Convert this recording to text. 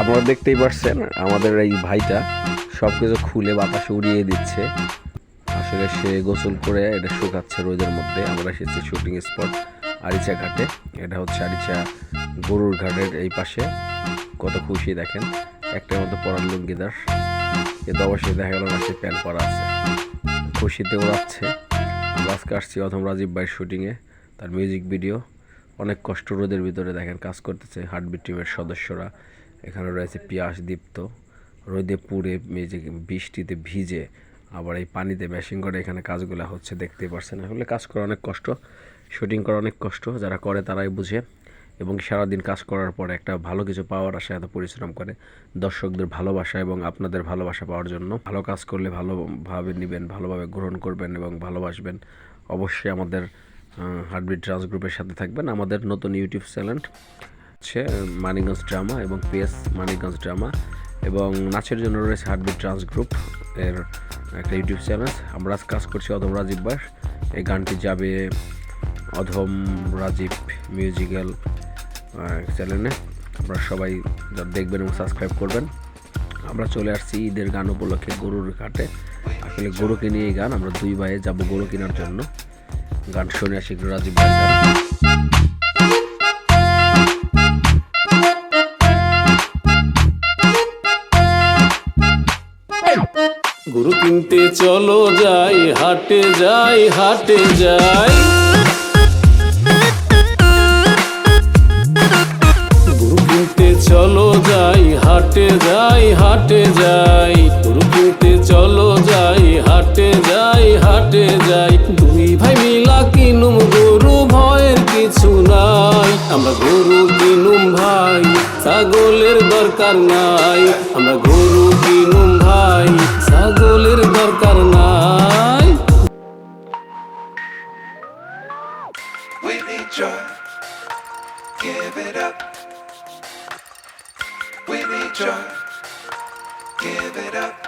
আপনারা দেখতেই পারছেন, আমাদের এই ভাইটা সব কিছু খুলে বাতাসে উড়িয়ে দিচ্ছে। আসলে সে গোসল করে এটা শুকাচ্ছে রোদের মধ্যে। আমরা এসেছি শুটিং স্পট আরিচা ঘাটে। এটা হচ্ছে আরিচা গরুর ঘাটের এই পাশে। কত খুশি দেখেন, একটার মধ্যে পরার লুঙ্গিদার কিন্তু অবশ্যই দেখা গেল না, সে প্যান্ট পরা আছে। খুশিতে ওড়াচ্ছে আমরা আজকে আসছি অথম রাজীব ভাইয়ের শুটিংয়ে তার মিউজিক ভিডিও অনেক কষ্ট রোদের ভিতরে দেখেন কাজ করতেছে হার্টবিট টিমের সদস্যরা। এখানে রয়েছে পিয়াস দীপ্ত। রোদে পুড়ে মিউজিক বৃষ্টিতে ভিজে আবার এই পানিতে ব্যাশিং করে এখানে কাজগুলো হচ্ছে, দেখতেই পারছেন। আসলে কাজ করা অনেক কষ্ট, শুটিং করা অনেক কষ্ট, যারা করে তারাই বুঝে এবং সারাদিন কাজ করার পর একটা ভালো কিছু পাওয়ার আশায় এত পরিশ্রম করে। দর্শকদের ভালোবাসা এবং আপনাদের ভালোবাসা পাওয়ার জন্য ভালো কাজ করলে ভালোভাবে নেবেন, ভালোভাবে গ্রহণ করবেন এবং ভালোবাসবেন। অবশ্যই আমাদের হার্টবিট ট্রান্স গ্রুপের সাথে থাকবেন, আমাদের নতুন ইউটিউব চ্যানেল হচ্ছে মানিগঞ্জ ড্রামা এবং পিএস মানিগঞ্জ ড্রামা এবং নাচের জন্য রয়েছে হার্টবিট ট্রান্স গ্রুপ এর একটা ইউটিউব চ্যানেল আমরা কাজ করছি অধম রাজীব বাস এই গানটি যাবে অধম রাজীব মিউজিক্যাল চ্যানেলে আপনারা সবাই দেখবেন এবং সাবস্ক্রাইব করবেন। আমরা চলে আসছি ঈদের গান উপলক্ষে গরুর ঘাটে। আসলে গরুকে নিয়ে গান, আমরা দুই ভাইয়ে যাব গরু কেনার জন্য। গান শুনে আসি রাজীব ভাইয়ের গরু কিনতে চলো যাই, হাটে যাই হাটে যাই। গরু কিনতে চলো যাই, হাটে যাই হাটে যাই। গরু কিনতে চলো যাই, হাটে যাই হাটে যাই। দুই ভাই মিলা কিনুম গরু, ভয়ের কিছু নাই। আমরা গরু কিনুম ভাই, ছাগলের দরকার নাই। আমরা গরু কিনুম ভাই We need joy. Give it up. We need joy. Give it up.